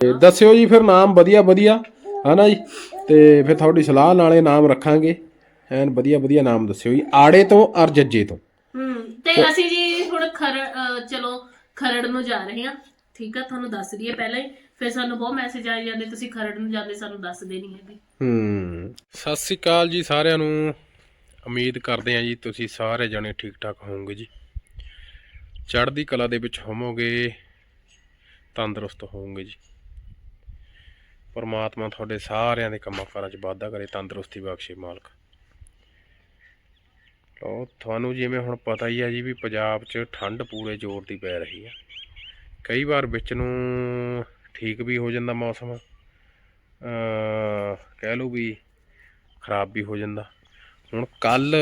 ਤੇ ਦੱਸਿਓ ਜੀ ਫਿਰ ਨਾਮ ਵਧੀਆ ਵਧੀਆ ਹਨਾ ਜੀ? ਤੇ ਫਿਰ ਤੁਹਾਡੀ ਸਲਾਹ ਨਾਲੇ ਨਾਮ ਰੱਖਾਂਗੇ। ਐਨ ਵਧੀਆ ਵਧੀਆ ਨਾਮ ਦੱਸਿਓ ਜੀ। ਆੜੇ ਤੋਂ ਅਰ ਜੱਜੇ ਤੋਂ। ਹੂੰ ਤੇ ਅਸੀਂ ਜੀ ਹੁਣ ਖਰੜ ਅਹ ਚਲੋ ਖਰੜ ਨੂੰ ਜਾ ਰਹੇ ਹਾਂ। ਠੀਕ ਆ ਤੁਹਾਨੂੰ ਦੱਸ ਦਈਏ ਪਹਿਲਾਂ ਹੀ। ਫਿਰ ਸਾਨੂੰ ਬਹੁਤ ਮੈਸੇਜ ਆਈ ਜਾਂਦੇ ਤੁਸੀਂ ਖਰੜ ਨੂੰ ਜਾਂਦੇ ਸਾਨੂੰ ਦੱਸਦੇ ਨਹੀਂ ਹੈਗੇ। ਹੂੰ। ਸਤਿ ਸ੍ਰੀ ਅਕਾਲ ਜੀ ਸਾਰਿਆਂ ਨੂੰ। ਉਮੀਦ ਕਰਦੇ ਹਾਂ ਜੀ ਤੁਸੀਂ ਸਾਰੇ ਜਣੇ ਠੀਕ ਠਾਕ ਹੋਵੋਗੇ ਜੀ। ਚੜ੍ਹਦੀ ਕਲਾ ਦੇ ਵਿੱਚ ਹੋਵੋਗੇ ਤੰਦਰੁਸਤ ਹੋਵੋਗੇ ਜੀ। ਪਰਮਾਤਮਾ ਤੁਹਾਡੇ ਸਾਰਿਆਂ ਦੇ ਕੰਮਾਂ ਕਾਰਾਂ 'ਚ ਵਾਧਾ ਕਰੇ, ਤੰਦਰੁਸਤੀ ਬਖਸ਼ੇ ਮਾਲਕ। ਲੋ ਤੁਹਾਨੂੰ ਜਿਵੇਂ ਹੁਣ ਪਤਾ ਹੀ ਹੈ ਜੀ ਵੀ ਪੰਜਾਬ 'ਚ ਠੰਡ ਪੂਰੇ ਜ਼ੋਰ ਦੀ ਪੈ ਰਹੀ ਹੈ ਕਈ ਵਾਰ ਵਿੱਚ ਨੂੰ ਠੀਕ ਵੀ ਹੋ ਜਾਂਦਾ ਮੌਸਮ ਕਹਿ ਲਓ ਵੀ ਖਰਾਬ ਵੀ ਹੋ ਜਾਂਦਾ। ਹੁਣ ਕੱਲ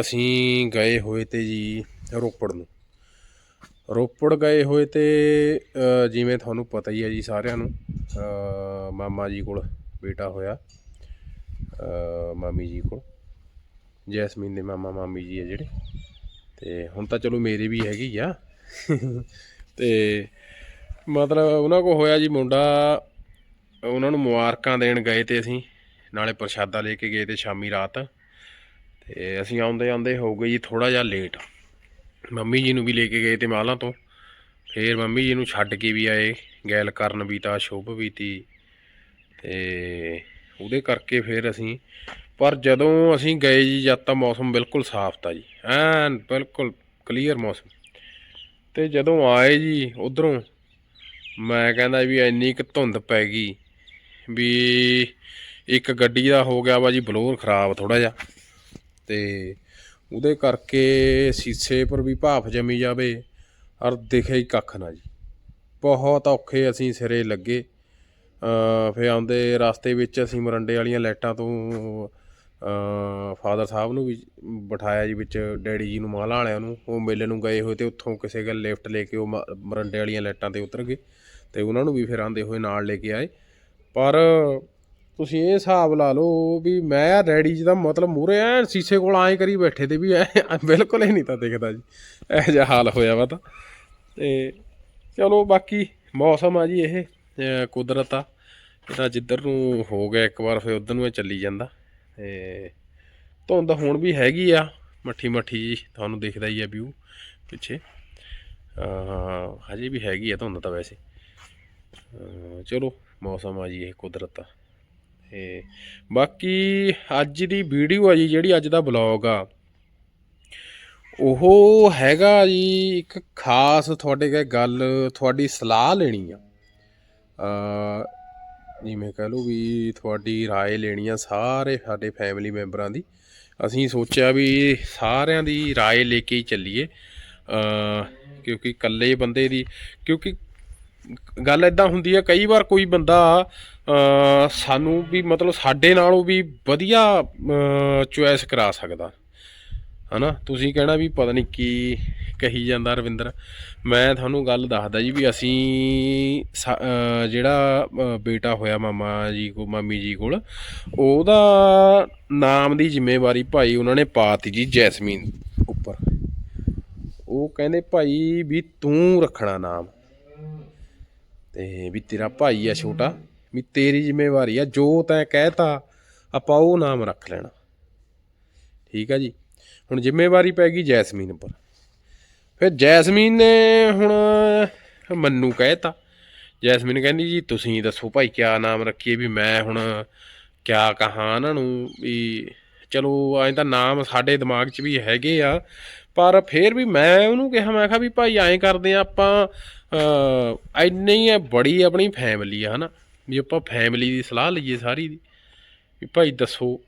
ਅਸੀਂ ਗਏ ਹੋਏ ਤੇ ਜੀ ਰੋਪੜ ਨੂੰ। ਰੋਪੜ ਗਏ ਹੋਏ ਤੇ ਜਿਵੇਂ ਤੁਹਾਨੂੰ ਪਤਾ ਹੀ ਹੈ ਜੀ ਸਾਰਿਆਂ ਨੂੰ ਮਾਮਾ ਜੀ ਕੋਲ ਬੇਟਾ ਹੋਇਆ ਮਾਮੀ ਜੀ ਕੋਲ, ਜੈਸਮੀਨ ਦੇ ਮਾਮਾ ਮਾਮੀ ਜੀ ਆ ਜਿਹੜੇ, ਤੇ ਹੁਣ ਤਾਂ ਚਲੋ ਮੇਰੇ ਵੀ ਹੈਗੀ ਆ। ਤੇ ਮਤਲਬ ਉਹਨਾਂ ਕੋ ਹੋਇਆ ਜੀ ਮੁੰਡਾ, ਉਹਨਾਂ ਨੂੰ ਮੁਬਾਰਕਾਂ ਦੇਣ ਗਏ ਤੇ ਅਸੀਂ, ਨਾਲੇ ਪ੍ਰਸ਼ਾਦਾ ਲੈ ਕੇ ਗਏ ਤੇ ਸ਼ਾਮੀ ਰਾਤ, ਤੇ ਅਸੀਂ ਆਉਂਦੇ ਆਉਂਦੇ ਹੋ ਗਏ ਜੀ ਥੋੜਾ ਜਿਹਾ ਲੇਟ ਮੰਮੀ ਜੀ ਨੂੰ ਵੀ ਲੈ ਕੇ ਗਏ ਤੇ ਮਾਲਾਂ ਤੋਂ। ਫੇਰ ਮੰਮੀ ਜੀ ਨੂੰ ਛੱਡ ਕੇ ਵੀ ਆਏ, ਗੈਲ ਕਰਨ ਵੀ ਤਾਂ, ਸ਼ੁਭ ਵੀ ਤੀ। ਤੇ ਉਹਦੇ ਕਰਕੇ ਫਿਰ ਅਸੀਂ, ਪਰ ਜਦੋਂ ਅਸੀਂ ਗਏ ਜੀ, ਜਦ ਤਾਂ ਮੌਸਮ ਬਿਲਕੁਲ ਸਾਫ਼ ਤਾ ਜੀ। ਐਨ ਬਿਲਕੁਲ ਕਲੀਅਰ ਮੌਸਮ। ਤੇ ਜਦੋਂ ਆਏ ਜੀ ਉਧਰੋਂ, ਮੈਂ ਕਹਿੰਦਾ ਵੀ ਇੰਨੀ ਕੁ ਧੁੰਦ ਪੈ ਗਈ ਵੀ ਇੱਕ ਗੱਡੀ ਦਾ ਹੋ ਗਿਆ ਵਾ ਜੀ, ਬਲੋਰ ਖਰਾਬ ਥੋੜਾ ਜਿਹਾ। ਤੇ ਉਹਦੇ ਕਰਕੇ ਸੀਸੇ ਪਰ ਵੀ ਭਾਫ ਜਮੀ ਜਾਵੇ, ਔਰ ਦਿਖੇ ਹੀ ਕੱਖ ਨਾ ਜੀ। ਬਹੁਤ ਔਖੇ ਅਸੀਂ ਸਿਰੇ ਲੱਗੇ। ਅ ਫਿਰ ਆਉਂਦੇ ਰਸਤੇ ਵਿੱਚ ਅਸੀਂ ਮਰੰਡੇ ਵਾਲੀਆਂ ਲਾਈਟਾਂ ਤੋਂ ਫਾਦਰ ਸਾਹਿਬ ਨੂੰ ਵੀ ਬਿਠਾਇਆ ਜੀ ਵਿੱਚ, ਡੈਡੀ ਜੀ ਨੂੰ ਮਾਲਾ ਵਾਲਿਆਂ ਨੂੰ। ਉਹ ਮੇਲੇ ਨੂੰ ਗਏ ਹੋਏ ਤੇ ਉੱਥੋਂ ਕਿਸੇ ਗੱਲ ਲਿਫਟ ਲੈ ਕੇ ਉਹ ਮ- ਮਰੰਡੇ ਵਾਲੀਆਂ ਲਾਈਟਾਂ ਤੇ ਉਤਰ ਗਏ। ਤੇ ਉਹਨਾਂ ਨੂੰ ਵੀ ਫਿਰ ਆਂਦੇ ਹੋਏ ਨਾਲ ਲੈ ਕੇ ਆਏ। ਪਰ ਤੁਸੀਂ ਇਹ ਹਿਸਾਬ ਲਾ ਲਓ ਵੀ ਮੈਂ ਡੈਡੀ ਜੀ ਦਾ ਮਤਲਬ ਮੂਰੇ ਐ, ਸੀਸੇ ਕੋਲ ਆਏ ਕਰੀ ਬੈਠੇ ਤੇ ਵੀ ਐ, ਬਿਲਕੁਲ ਹੀ ਨਹੀਂ ਤਾਂ ਦਿਖਦਾ ਜੀ। ਇਹੋ ਜਿਹਾ ਹਾਲ ਹੋਇਆ ਵਾ ਤਾਂ। ਤੇ ਚਲੋ ਬਾਕੀ ਮੌਸਮ ਆ ਜੀ ਇਹ ਕੁਦਰਤ ਆ। ਇਹਦਾ ਜਿੱਧਰ ਨੂੰ ਹੋ ਗਿਆ ਇੱਕ ਵਾਰ ਫਿਰ ਉਧਰ ਨੂੰ ਇਹ ਚੱਲੀ ਜਾਂਦਾ। ਤੇ ਧੁੰਦ ਹੁਣ ਵੀ ਹੈਗੀ ਆ, ਮੱਠੀ ਮੱਠੀ ਜੀ, ਤੁਹਾਨੂੰ ਦਿਖਦਾ ਹੀ ਆ ਵਿਊ ਪਿੱਛੇ। ਹਜੇ ਵੀ ਹੈਗੀ ਆ ਧੁੰਦ ਤਾਂ ਵੈਸੇ। ਚਲੋ ਮੌਸਮ ਆ ਜੀ ਇਹ ਕੁਦਰਤ ਆ ਤੇ ਬਾਕੀ ਅੱਜ ਦੀ ਵੀਡੀਓ ਆ ਜੀ ਜਿਹੜੀ ਅੱਜ ਦਾ ਬਲੌਗ ਆ ਉਹ ਹੈਗਾ ਜੀ ਇੱਕ ਖਾਸ ਤੁਹਾਡੇ ਕੋਲ ਗੱਲ ਤੁਹਾਡੀ ਸਲਾਹ ਲੈਣੀ ਆ ਅ ਜਿਵੇਂ ਕਹ ਲਓ ਵੀ ਤੁਹਾਡੀ رائے ਲੈਣੀ ਆ ਸਾਰੇ ਸਾਡੇ ਫੈਮਿਲੀ ਮੈਂਬਰਾਂ ਦੀ ਅਸੀਂ ਸੋਚਿਆ ਵੀ ਸਾਰਿਆਂ ਦੀ رائے ਲੈ ਕੇ ਹੀ ਚੱਲੀਏ ਅ ਕਿਉਂਕਿ ਇਕੱਲੇ ਬੰਦੇ ਦੀ ਕਿਉਂਕਿ ਗੱਲ ਇਦਾਂ ਹੁੰਦੀ ਆ ਕਈ ਵਾਰ ਕੋਈ ਬੰਦਾ ਅ ਸਾਨੂੰ ਵੀ ਮਤਲਬ ਸਾਡੇ ਨਾਲੋਂ ਵੀ ਵਧੀਆ ਚੁਆਇਸ ਕਰਾ ਸਕਦਾ। ਹਨਾ? ਤੁਸੀਂ ਕਹਿਣਾ ਵੀ ਪਤਾ ਨਹੀਂ ਕੀ ਕਹੀ ਜਾਂਦਾ ਰਵਿੰਦਰ। ਮੈਂ ਤੁਹਾਨੂੰ ਗੱਲ ਦੱਸਦਾ ਜੀ ਵੀ ਅਸੀਂ ਸਾ- ਜਿਹੜਾ ਬੇਟਾ ਹੋਇਆ ਮਾਮਾ ਜੀ ਕੋ, ਮਾਮੀ ਜੀ ਕੋਲ, ਉਹਦਾ ਨਾਮ ਦੀ ਜ਼ਿੰਮੇਵਾਰੀ ਭਾਈ ਉਹਨਾਂ ਨੇ ਪਾਤੀ ਜੀ ਜੈਸਮੀਨ ਉੱਪਰ। ਉਹ ਕਹਿੰਦੇ ਭਾਈ ਵੀ ਤੂੰ ਰੱਖਣਾ ਨਾਮ। ਤੇ ਵੀ ਤੇਰਾ ਭਾਈ ਆ ਛੋਟਾ। ਵੀ ਤੇਰੀ ਜ਼ਿੰਮੇਵਾਰੀ ਆ, ਜੋ ਤੈਂ ਕਹਿਤਾ, ਆਪਾਂ ਉਹ ਨਾਮ ਰੱਖ ਲੈਣਾ। ਠੀਕ ਆ ਜੀ? ਹੁਣ ਜ਼ਿੰਮੇਵਾਰੀ ਪੈ ਗਈ ਜੈਸਮੀਨ ਉੱਪਰ ਫਿਰ ਜੈਸਮੀਨ ਨੇ ਹੁਣ ਮੰਨੂ ਕਹਿਤਾ। ਜੈਸਮੀਨ ਕਹਿੰਦੀ, ਜੀ, ਤੁਸੀਂ ਦੱਸੋ ਭਾਈ, ਕਿਆ ਨਾਮ ਰੱਖੀਏ ਵੀ ਮੈਂ ਹੁਣ ਕਿਆ ਕਹਾਂ ਇਹਨਾਂ ਨੂੰ ਵੀ ਚਲੋ, ਐਂ ਤਾਂ ਨਾਮ ਸਾਡੇ ਦਿਮਾਗ 'ਚ ਵੀ ਹੈਗੇ ਆ, ਪਰ ਫਿਰ ਵੀ ਮੈਂ ਉਹਨੂੰ ਕਿਹਾ, ਮੈਂ ਕਿਹਾ ਵੀ ਭਾਈ, ਐਂ ਕਰਦੇ ਆ ਆਪਾਂ ਅ ਇੰਨੀ ਹੈ ਬੜੀ ਆਪਣੀ ਫੈਮਿਲੀ ਆ, ਹਨਾ? ਵੀ ਆਪਾਂ ਫੈਮਿਲੀ ਦੀ ਸਲਾਹ ਲਈਏ ਸਾਰੀ ਦੀ, ਵੀ ਭਾਈ ਦੱਸੋ।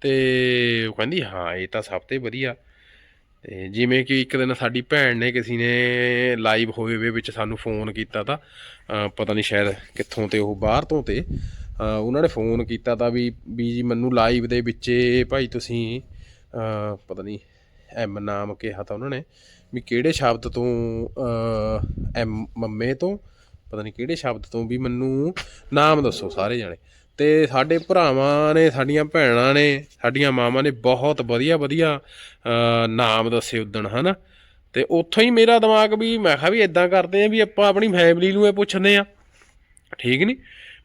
ਤੇ ਉਹ ਕਹਿੰਦੀ, ਹਾਂ, ਇਹ ਤਾਂ ਸਭ ਤੋਂ ਵਧੀਆ। ਤੇ ਜਿਵੇਂ ਕਿ ਇੱਕ ਦਿਨ ਸਾਡੀ ਭੈਣ ਨੇ ਕਿਸੇ ਨੇ ਲਾਈਵ ਹੋਏ ਵੇ ਵਿੱਚ ਸਾਨੂੰ ਫੋਨ ਕੀਤਾ ਤਾਂ ਪਤਾ ਨਹੀਂ ਸ਼ਾਇਦ ਕਿੱਥੋਂ ਤੇ ਉਹ ਬਾਹਰ ਤੋਂ ਤੇ ਉਹਨਾਂ ਨੇ ਫੋਨ ਕੀਤਾ ਤਾਂ ਵੀ ਵੀ ਜੀ ਮੈਨੂੰ ਲਾਈਵ ਦੇ ਵਿੱਚ ਭਾਈ ਤੁਸੀਂ ਪਤਾ ਨਹੀਂ ਐਮ ਨਾਮ ਕਿਹਾ ਤਾਂ ਉਹਨਾਂ ਨੇ, ਵੀ ਕਿਹੜੇ ਸ਼ਬਦ ਤੋਂ ਐਮ ਮੰਮੇ ਤੋਂ ਪਤਾ ਨਹੀਂ ਕਿਹੜੇ ਸ਼ਬਦ ਤੋਂ ਵੀ ਮੈਨੂੰ ਨਾਮ ਦੱਸੋ ਸਾਰੇ ਜਾਣੇ। ਤੇ ਸਾਡੇ ਭਰਾਵਾਂ ਨੇ, ਸਾਡੀਆਂ ਭੈਣਾਂ ਨੇ, ਸਾਡੀਆਂ ਮਾਵਾਂ ਨੇ ਬਹੁਤ ਵਧੀਆ ਵਧੀਆ ਨਾਮ ਦੱਸੇ ਉਦਣ, ਹਨਾ। ਤੇ ਉੱਥੋਂ ਹੀ ਮੇਰਾ ਦਿਮਾਗ ਵੀ, ਮੈਂ ਕਿਹਾ ਵੀ ਇਦਾਂ ਕਰਦੇ ਆ ਵੀ ਆਪਾਂ ਆਪਣੀ ਫੈਮਿਲੀ ਨੂੰ ਇਹ ਪੁੱਛਦੇ ਆ। ਠੀਕ ਨਹੀਂ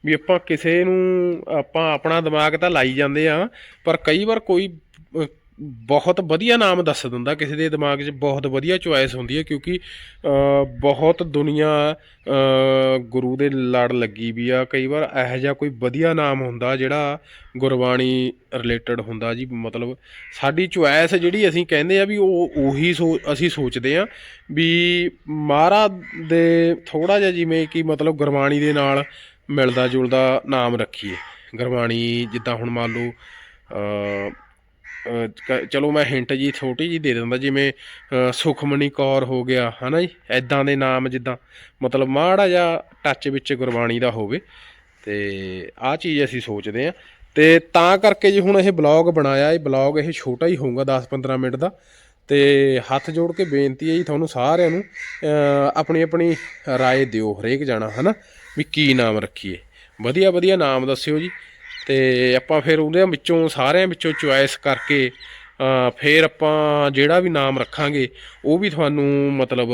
ਵੀ ਆਪਾਂ ਕਿਸੇ ਨੂੰ, ਆਪਾਂ ਆਪਣਾ ਦਿਮਾਗ ਤਾਂ ਲਾਈ ਜਾਂਦੇ ਆ, ਪਰ ਕਈ ਵਾਰ ਕੋਈ ਬਹੁਤ ਵਧੀਆ ਨਾਮ ਦੱਸ ਦਿੰਦਾ ਕਿਸੇ ਦੇ ਦਿਮਾਗ 'ਚ ਬਹੁਤ ਵਧੀਆ ਚੁਆਇਸ ਹੁੰਦੀ ਹੈ ਕਿਉਂਕਿ ਬਹੁਤ ਦੁਨੀਆ ਗੁਰੂ ਦੇ ਲੜ ਲੱਗੀ ਵੀ ਆ। ਕਈ ਵਾਰ ਇਹੋ ਜਿਹਾ ਕੋਈ ਵਧੀਆ ਨਾਮ ਹੁੰਦਾ ਜਿਹੜਾ ਗੁਰਬਾਣੀ ਰਿਲੇਟਡ ਹੁੰਦਾ ਜੀ। ਮਤਲਬ ਸਾਡੀ ਚੁਆਇਸ ਜਿਹੜੀ ਅਸੀਂ ਕਹਿੰਦੇ ਆ ਵੀ ਉਹ ਉਹੀ ਸੋ, ਅਸੀਂ ਸੋਚਦੇ ਆ ਵੀ ਮਹਾਰਾਜ ਦੇ ਥੋੜਾ ਜਿਹਾ ਜਿਵੇਂ ਕਿ ਮਤਲਬ ਗੁਰਬਾਣੀ ਦੇ ਨਾਲ ਮਿਲਦਾ ਜੁਲਦਾ ਨਾਮ ਰੱਖੀਏ। ਗੁਰਬਾਣੀ ਜਿੱਦਾਂ ਹੁਣ ਮੰਨ ਲਓ ਚਲੋ ਮੈਂ ਹਿੰਟ ਜੀ ਛੋਟੀ ਜੀ ਦੇ ਦਿੰਦਾ ਜਿਵੇਂ ਅ, ਸੁਖਮਣੀ ਕੌਰ ਹੋ ਗਿਆ ਹਨਾ ਜੀ ਐਦਾਂ ਦੇ ਨਾਮ ਜਿੱਦਾਂ ਮਤਲਬ ਮਾੜਾ ਜਿਹਾ ਟੱਚ ਵਿੱਚ ਗੁਰਬਾਣੀ ਦਾ ਹੋਵੇ ਤੇ ਆਹ ਚੀਜ਼ ਅਸੀਂ ਸੋਚਦੇ ਆ ਤੇ ਤਾਂ ਕਰਕੇ ਜੀ ਹੁਣ ਇਹ ਬਲੌਗ ਬਣਾਇਆ ਇਹ ਬਲੌਗ ਇਹ ਛੋਟਾ ਹੀ ਹੋਊਗਾ 10-15 ਮਿੰਟ ਦਾ ਤੇ ਹੱਥ ਜੋੜ ਕੇ ਬੇਨਤੀ ਹੈ ਜੀ ਤੁਹਾਨੂੰ ਸਾਰਿਆਂ ਨੂੰ ਅ, ਆਪਣੀ ਆਪਣੀ رائے ਦਿਓ ਹਰੇਕ ਜਾਣਾ ਹਨਾ ਵੀ ਕੀ ਨਾਮ ਰੱਖੀਏ ਵਧੀਆ ਵਧੀਆ ਨਾਮ ਦੱਸਿਓ ਜੀ ਤੇ ਆਪਾਂ ਫਿਰ ਉਹਦੇ ਵਿੱਚੋਂ ਸਾਰਿਆਂ ਵਿੱਚੋਂ ਚੁਆਇਸ ਕਰਕੇ ਫਿਰ ਆਪਾਂ ਜਿਹੜਾ ਵੀ ਨਾਮ ਰੱਖਾਂਗੇ, ਉਹ ਵੀ ਤੁਹਾਨੂੰ ਮਤਲਬ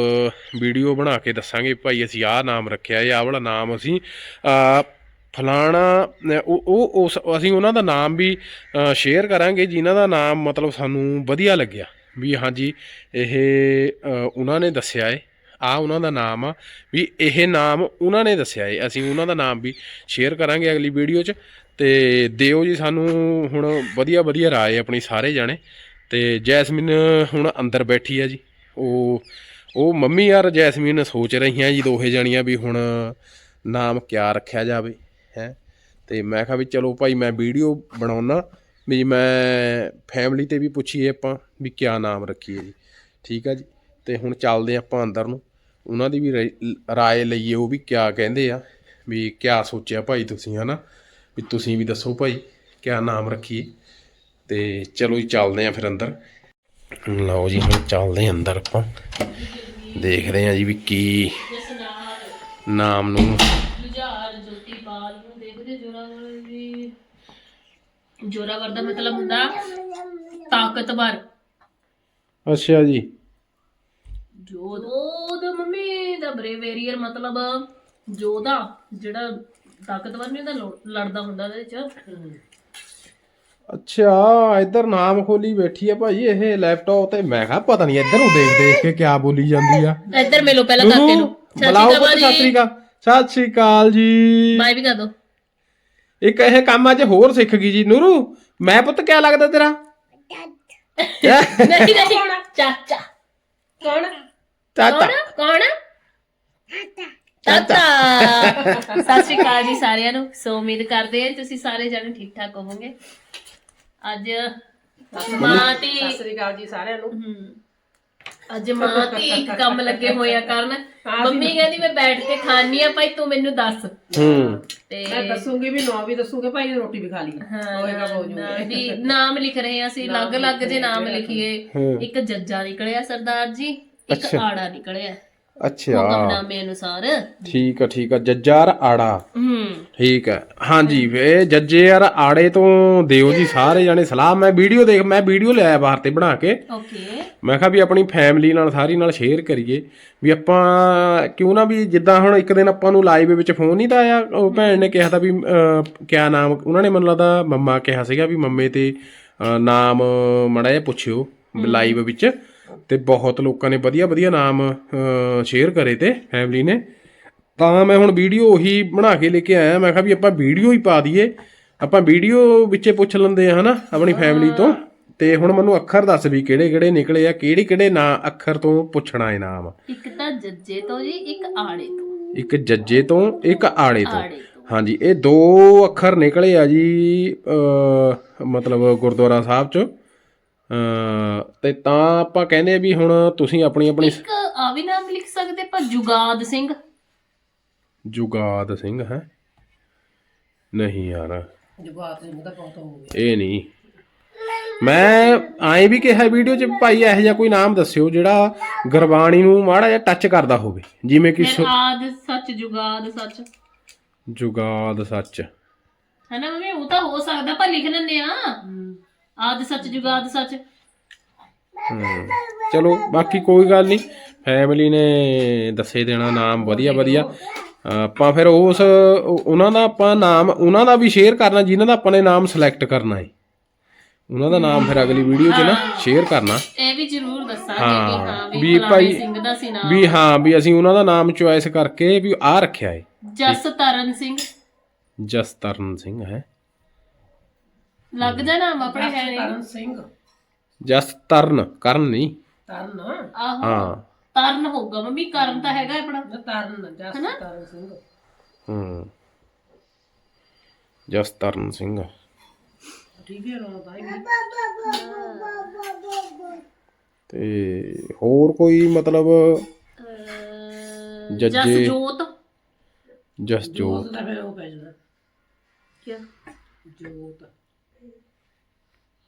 ਵੀਡੀਓ ਬਣਾ ਕੇ ਦੱਸਾਂਗੇ ਭਾਈ ਅਸੀਂ ਆਹ ਨਾਮ ਰੱਖਿਆ, ਇਹ ਆਹ ਵਾਲਾ ਨਾਮ ਅਸੀਂ ਫਲਾਣਾ ਉਹ ਉਹ, ਉਸ, ਅਸੀਂ ਉਹਨਾਂ ਦਾ ਨਾਮ ਵੀ ਸ਼ੇਅਰ ਕਰਾਂਗੇ ਜਿਨ੍ਹਾਂ ਦਾ ਨਾਮ ਮਤਲਬ ਸਾਨੂੰ ਵਧੀਆ ਲੱਗਿਆ। ਵੀ ਹਾਂਜੀ, ਇਹ ਉਹਨਾਂ ਨੇ ਦੱਸਿਆ ਏ ਆ ਉਹਨਾਂ ਦਾ ਨਾਮ ਆ, ਵੀ ਇਹ ਨਾਮ ਉਹਨਾਂ ਨੇ ਦੱਸਿਆ ਏ, ਅਸੀਂ ਉਹਨਾਂ ਦਾ ਨਾਮ ਵੀ ਸ਼ੇਅਰ ਕਰਾਂਗੇ ਅਗਲੀ ਵੀਡੀਓ 'ਚ। ਤੇ ਦਿਓ ਜੀ ਸਾਨੂੰ ਹੁਣ ਵਧੀਆ ਵਧੀਆ ਰਾਏ ਆਪਣੀ ਸਾਰੇ ਜਾਣੇ। ਤੇ ਜੈਸਮੀਨ ਹੁਣ ਅੰਦਰ ਬੈਠੀ ਆ ਜੀ। ਉਹ ਉਹ ਮੰਮੀ ਯਾਰ ਜੈਸਮੀਨ ਸੋਚ ਰਹੀਆਂ ਜੀ ਦੋਹੇ ਜਾਣੀਆਂ ਵੀ ਹੁਣ ਨਾਮ ਕਿਆ ਰੱਖਿਆ ਜਾਵੇ, ਹੈ। ਤੇ ਮੈਂ ਕਿਹਾ ਵੀ ਚਲੋ ਭਾਈ ਮੈਂ ਵੀਡੀਓ ਬਣਾਉਣਾ ਵੀ ਮੈਂ ਫੈਮਿਲੀ ਤੇ ਵੀ ਪੁੱਛੀਏ ਆਪਾਂ ਵੀ ਕਿਆ ਨਾਮ ਰੱਖੀਏ ਜੀ। ਠੀਕ ਆ ਜੀ। ਤੇ ਹੁਣ ਚੱਲਦੇ ਆਪਾਂ ਅੰਦਰ ਨੂੰ। ਉਹਨਾਂ ਦੀ ਵੀ ਰਾਏ ਲਈਏ ਉਹ ਵੀ ਕਿਆ ਕਹਿੰਦੇ ਆ, ਵੀ ਕਿਆ ਸੋਚਿਆ ਭਾਈ ਤੁਸੀਂ, ਹਨਾ। ਵੀ ਤੁਸੀਂ ਵੀ ਦੱਸੋ ਭਾਈ ਕਿਆ ਨਾਮ ਰੱਖੀਏ? ਤੇ ਚਲੋ ਜੀ ਚੱਲਦੇ ਆ ਫਿਰ ਅੰਦਰ। ਲਓ ਜੀ ਹੁਣ ਚੱਲਦੇ ਆ ਅੰਦਰ ਆਪਾਂ। ਦੇਖਦੇ ਆ ਜੀ ਵੀ ਕੀ ਨਾਮ ਨੂੰ ਜੁਝਾਰ ਜੋਤੀਪਾਲ ਨੂੰ ਦੇਖਦੇ ਜੋਰਾਵਰ ਦਾ ਮਤਲਬ ਹੁੰਦਾ ਤਾਕਤਵਰ। ਅੱਛਾ ਜੀ। ਜੋਧ ਉਹਦ ਮੰਮੀ ਦਾ ਬਰੇਵੇਰੀਅਰ ਮਤਲਬ ਜੋਧਾ ਜਿਹੜਾ ਤਾਕਤਵਰ ਨਹੀਂ ਹੁੰਦਾ ਲੜਦਾ ਹੁੰਦਾ ਉਹਦੇ ਚ ਅੱਛਾ ਇੱਧਰ ਨਾਮ ਖੋਲੀ ਬੈਠੀ ਆ ਭਾਈ ਇਹ ਲੈਪਟਾਪ ਤੇ ਮੈਂ ਕਿਹਾ ਪਤਾ ਨਹੀਂ ਇੱਧਰ ਨੂੰ ਦੇਖ ਦੇਖ ਕੇ ਕਿਆ ਬੋਲੀ ਜਾਂਦੀ ਆ। ਇੱਧਰ ਮਿਲੋ ਪਹਿਲਾਂ ਕਾਕੇ ਨੂੰ। ਸਤਿ ਬੁਲਾਓ ਸ਼੍ਰੀ ਪੁੱਤ ਅਕਾਲ ਸਤਿ ਸ੍ਰੀ ਜੀ ਅਕਾਲ। ਸਤਿ ਸ੍ਰੀ ਅਕਾਲ ਜੀ। ਬਾਈ ਵੀ ਕਰ ਦੋ। ਇੱਕ ਇਹ ਕੰਮ ਅੱਜ ਹੋਰ ਸਿੱਖ ਗਈ ਜੀ। ਨੂਰੂ ਮੈਂ ਪੁੱਤ ਕਿਆ ਲੱਗਦਾ ਤੇਰਾ? ਨਹੀਂ ਨਹੀਂ। ਚਾਚਾ। ਕੌਣ? ਚਾਚਾ ਕੌਣ? ਕੌਣ ਤਾਤਾ। ਸਤਿ ਸ਼੍ਰੀ ਅਕਾਲ ਜੀ ਸਾਰਿਆਂ ਨੂੰ। ਸੋ ਉਮੀਦ ਕਰਦੇ ਹਾਂ ਤੁਸੀਂ ਸਾਰੇ ਜਣੇ ਠੀਕ ਠਾਕ ਹੋਵੋਗੇ। ਅੱਜ ਮਾਂ ਤੇ ਸਤਿ ਸ੍ਰੀ ਅਕਾਲ ਜੀ ਸਾਰਿਆਂ ਨੂੰ। ਹਮ, ਅੱਜ ਮਾਂ ਤੇ ਇੱਕ ਕੰਮ ਲੱਗੇ ਹੋਏ ਆ ਕਰਨ। ਮੰਮੀ ਕਹਿੰਦੀ ਮੈਂ ਬੈਠ ਕੇ ਖਾਣੀ ਆ ਭਾਈ ਤੂੰ ਮੈਨੂੰ ਦੱਸ। ਹੂੰ। ਤੇ ਮੈਂ ਦੱਸੂਗੀ ਵੀ ਨੌ ਵੀ ਦੱਸੂਗੇ ਭਾਈ ਨੇ ਰੋਟੀ ਵੀ ਖਾ ਲਈ। ਹੋਏਗਾ ਹੋ ਨਾ, ਵੀ ਨਾਮ ਲਿਖ ਰਹੇ ਆ ਅਸੀਂ ਅਲੱਗ-ਅਲੱਗ ਜੇ ਨਾਮ ਲਿਖੀਏ। ਇੱਕ ਜੱਜਾ ਨਿਕਲਿਆ ਸਰਦਾਰ ਜੀ ਇੱਕ ਆੜਾ ਨਿਕਲਿਆ। ਅੱਛਾ। ਹੁਕਮਨਾਮੇ ਅਨੁਸਾਰ। ਠੀਕ ਆ ਠੀਕ ਆ। ਜੱਜਾਰ ਆੜਾ। ਹੂੰ। ਠੀਕ ਹੈ ਹਾਂਜੀ ਵੇ ਜੱਜੇ ਯਾਰ ਆੜੇ ਤੋਂ ਦਿਓ ਜੀ ਸਾਰੇ ਜਾਣੇ ਸਲਾਹ। ਮੈਂ ਵੀਡੀਓ ਦੇਖ ਮੈਂ ਵੀਡੀਓ ਲਿਆਇਆ ਬਾਹਰ ਤੇ ਬਣਾ ਕੇ। ਓਕੇ। ਮੈਂ ਕਿਹਾ ਵੀ ਆਪਣੀ ਫੈਮਿਲੀ ਨਾਲ ਸਾਰੀ ਨਾਲ ਸ਼ੇਅਰ ਕਰੀਏ। ਵੀ ਆਪਾਂ ਕਿਉਂ ਨਾ ਵੀ ਜਿੱਦਾਂ ਹੁਣ ਇੱਕ ਦਿਨ ਆਪਾਂ ਨੂੰ ਲਾਈਵ ਵਿੱਚ ਫੋਨ ਨਹੀਂ ਤਾਂ ਆਇਆ। ਉਹ ਭੈਣ ਨੇ ਕਿਹਾ ਤਾਂ ਵੀ ਅਹ, ਕਿਆ ਨਾਮ? ਉਹਨਾਂ ਨੇ ਮੈਨੂੰ ਲੱਗਦਾ ਮੰਮਾ ਕਿਹਾ ਸੀਗਾ ਵੀ ਮੰਮੇ ਤੇ ਅਹ, ਨਾਮ ਮੜਾ ਜਿਹਾ ਪੁੱਛਿਓ ਲਾਈਵ ਵਿੱਚ। ਤੇ ਬਹੁਤ ਲੋਕਾਂ ਨੇ ਵਧੀਆ ਵਧੀਆ ਨਾਮ ਸ਼ੇਅਰ ਕਰੇ ਤੇ ਫੈਮਿਲੀ ਨੇ। ਤਾਂ ਮੈਂ ਹੁਣ ਵੀਡੀਓ ਉਹੀ ਬਣਾ ਕੇ ਲੈ ਕੇ ਆਇਆ। ਮੈਂ ਕਿਹਾ ਵੀ ਆਪਾਂ ਵੀਡੀਓ ਹੀ ਪਾ ਦਈਏ। ਆਪਾਂ ਵੀਡੀਓ ਵਿੱਚੇ ਪੁੱਛ ਲੈਂਦੇ ਆ ਹਨਾ ਆਪਣੀ ਫੈਮਿਲੀ ਤੋਂ। ਤੇ ਹੁਣ ਮੈਨੂੰ ਅੱਖਰ ਦੱਸ ਵੀ ਕਿਹੜੇ ਕਿਹੜੇ ਨਿਕਲੇ ਆ ਕਿਹੜੇ ਕਿਹੜੇ ਨਾਂ ਅੱਖਰ ਤੋਂ ਪੁੱਛਣਾ ਹੈ ਨਾਮ। ਇੱਕ ਤਾਂ ਜੱਜੇ ਤੋਂ ਜੀ ਇੱਕ ਆੜੇ ਤੋਂ। ਇੱਕ ਜੱਜੇ ਤੋਂ ਇੱਕ ਆੜੇ ਤੋਂ। ਹਾਂਜੀ ਇਹ ਦੋ ਅੱਖਰ ਨਿਕਲੇ ਆ ਜੀ ਮਤਲਬ ਗੁਰਦੁਆਰਾ ਸਾਹਿਬ ਚ। ਤੇ ਤਾਂ ਆਪਾਂ ਕਹਿੰਦੇ ਆ ਵੀ ਹੁਣ ਤੁਸੀਂ ਆਪਣੀ ਆਪਣੀ ਇੱਕ ਆ ਵੀ ਨਾਮ ਲਿਖ ਸਕਦੇ ਪਰ ਜੁਗਾਦ ਸਿੰਘ। ਜੁਗਾਦ ਸਿੰਘ ਹੈ? ਨਹੀਂ ਯਾਰ। ਜਗਵਾਤ ਸਿੰਘ ਦਾ ਬਹੁਤ ਹੋ ਗਿਆ। ਇਹ ਨਹੀਂ। ਮੈਂ ਆਏ ਵੀ ਕਿਹਾ ਵੀਡੀਓ 'ਚ ਭਾਈ ਇਹੋ ਜਿਹਾ ਕੋਈ ਨਾਮ ਦੱਸਿਓ ਜਿਹੜਾ ਗੁਰਬਾਣੀ ਨੂੰ ਮਾੜਾ ਜਿਹਾ ਟੱਚ ਕਰਦਾ ਹੋਵੇ। ਜਿਵੇਂ ਕਿ ਸੁ- ਆਦ ਸੱਚ ਜੁਗਾਦ ਸੱਚ। ਜੁਗਾਦ ਸੱਚ। ਹਨਾ ਮੰਮੀ ਉਹ ਤਾਂ ਹੋ ਸਕਦਾ ਪਰ ਲਿਖ ਲੈਂਦੇ ਆ ਆਦ ਸੱਚ ਜੁਗਾਦ ਸੱਚ। ਹਮ, ਚਲੋ ਬਾਕੀ ਕੋਈ ਗੱਲ ਨਹੀਂ ਫੈਮਿਲੀ ਨੇ ਦੱਸੇ ਦੇਣਾ ਨਾਮ ਵਧੀਆ ਵਧੀਆ। ਆਪਾਂ ਫਿਰ ਉਸ ਉਹ- ਉਹਨਾਂ ਦਾ ਆਪਾਂ ਨਾਮ ਉਹਨਾਂ ਦਾ ਵੀ ਸ਼ੇਅਰ ਕਰਨਾ ਜਿਨ੍ਹਾਂ ਦਾ ਆਪਾਂ ਨੇ ਨਾਮ ਸਿਲੈਕਟ ਕਰਨਾ ਹੈ ਉਹਨਾਂ ਦਾ ਨਾਮ ਫਿਰ ਅਗਲੀ ਵੀਡੀਓ 'ਚ ਨਾ ਸ਼ੇਅਰ ਕਰਨਾ। ਇਹ ਵੀ ਜ਼ਰੂਰ ਦੱਸਾਂਗੇ ਕਿ ਹਾਂ, ਵੀ ਭਾਈ- ਸਿੰਘ ਦਾ ਸੀ ਨਾਮ। ਵੀ ਹਾਂ ਵੀ ਅਸੀਂ ਉਹਨਾਂ ਦਾ ਨਾਮ ਚੁਆਇਸ ਕਰਕੇ ਵੀ ਆ ਰੱਖਿਆ ਹੈ ਜਸ ਤਰਨ ਸਿੰਘ। ਜਸਤਰਨ ਸਿੰਘ ਹੈ। ਲੱਗ ਜਾ ਨਾਮ ਆਪਣੇ ਹੈ ਨੀ। ਤਰਨ ਸਿੰਘ। ਜਸਤਰਨ ਕਰਨ ਨਹੀਂ ਤਰਨ? ਆਹੋ। ਹਾਂ। ਤਰਨ ਹੋਊਗਾ ਮੰਮੀ ਕਰਨ ਤਾਂ ਹੈਗਾ ਆਪਣਾ। ਨਾ ਤਰਨ ਜਸ ਹਨਾ? ਤਰਨ ਸਿੰਘ। ਹੂੰ। ਜਸਤਰਨ ਸਿੰਘ। ਠੀਕ ਹੈ ਰੋਣਾ ਤਾਂ ਹੀ ਤੇ ਹੋਰ ਕੋਈ ਮਤਲਬ ਅਹ, ਜਸ ਜੱਜੇ- ਜੋਤ। ਜਸਜੋਤ ਜੋਤ। ਦਾ ਫਿਰ ਉਹ ਪੈ ਜਾਣਾ। ਕਿਆ? ਜੋਤ।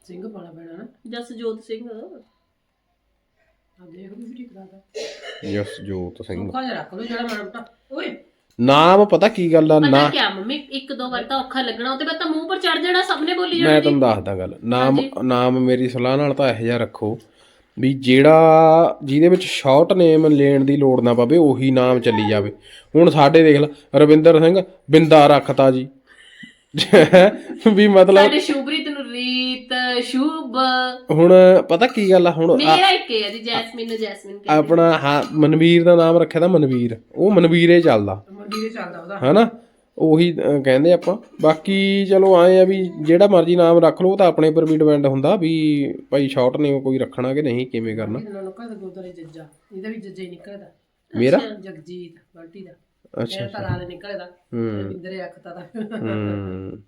ਸਿੰਘ ਪਾਣਾ ਪੈਣਾ ਨਾ। ਸਿੰਘ। ਆ ਦੇਖ ਵੀ ਜਸਜੋਤ ਸਿੰਘ। ਸੁੱਖਾ ਜਿਹਾ ਰੱਖ ਲਓ ਜਿਹੜਾ ਮਾੜਾ ਮੋਟਾ। ਓਏ। ਨਾਮ ਪਤਾ ਕੀ ਗੱਲ ਆ ਪਤਾ ਨਾ ਕਿਆ ਮੰਮੀ ਇੱਕ ਦੋ ਵਾਰ ਤਾਂ ਔਖਾ ਲੱਗਣਾ ਉਹਦੇ ਬਾਅਦ ਤਾਂ ਮੂੰਹ ਪਰ ਚੜ ਜਾਣਾ ਸਭ ਨੇ ਬੋਲੀ ਮੈਂ ਜਾਣੀ ਤੁਹਾਨੂੰ ਦੱਸਦਾ ਗੱਲ। ਨਾਮ ਨਾਮ ਮੇਰੀ ਸਲਾਹ ਨਾਲ ਤਾਂ ਇਹੋ ਜਿਹਾ ਰੱਖੋ ਵੀ ਜਿਹੜਾ ਜਿਹਦੇ ਵਿੱਚ ਸ਼ਾਰਟ ਨੇਮ ਲੈਣ ਦੀ ਲੋੜ ਨਾ ਪਵੇ ਉਹੀ ਨਾਮ ਚੱਲੀ ਜਾਵੇ। ਹੁਣ ਸਾਡੇ ਦੇਖ ਲ ਰਵਿੰਦਰ ਸਿੰਘ ਬਿੰਦਾ ਰੱਖਤਾ ਜੀ। ਵੀ ਮਤਲਬ ਸਾਡੇ ਸ਼ੁਭਰੀਤ ਨੂੰ ਰੀਤ ਸ਼ੁਭ। ਹੁਣ ਪਤਾ ਕੀ ਗੱਲ ਆ ਹੁਣ ਮੇਰਾ ਇੱਕ ਹੈ ਜੀ ਜੈਸਮੀਨ ਨੂੰ ਜੈਸਮੀਨ ਆਪਣਾ ਹਾਂ ਮਨਵੀਰ ਦਾ ਨਾਮ ਰੱਖਿਆ ਤਾਂ ਮਨਵੀਰ। ਉਹ ਮਨਵੀਰੇ ਚੱਲਦਾ। ਦੇ ਚੱਲਦਾ ਉਹਦਾ। ਹਨਾ? ਉਹੀ ਕਹਿੰਦੇ ਆਪਾਂ। ਬਾਕੀ ਚਲੋ ਆਏ ਆ ਵੀ ਜਿਹੜਾ ਮਰਜ਼ੀ ਨਾਮ ਰੱਖ ਲਓ ਤਾਂ ਆਪਣੇ ਉੱਪਰ ਵੀ ਡਿਪੈਂਡ ਹੁੰਦਾ ਵੀ ਭਾਈ ਸ਼ਾਰਟ ਨੇਮ ਕੋਈ ਰੱਖਣਾ ਕਿ ਨਹੀਂ ਕਿਵੇਂ ਕਰਨਾ। ਇਹਨਾਂ ਨੂੰ ਕਹਿੰਦਾ ਗੋਦਰੇ ਜੱਜਾ। ਇਹਦਾ ਵੀ ਜੱਜਾ ਹੀ ਨਿਕਲਦਾ। ਮੇਰਾ? ਜਗਜੀਤ ਬੰਟੀ ਦਾ। ਅੱਛਾ ਤਾਂ ਰਾਲ ਨਿਕਲਦਾ। ਹੂੰ। ਬਿੰਦਰੇ ਅੱਖਤਾ ਦਾ ਹੂੰ।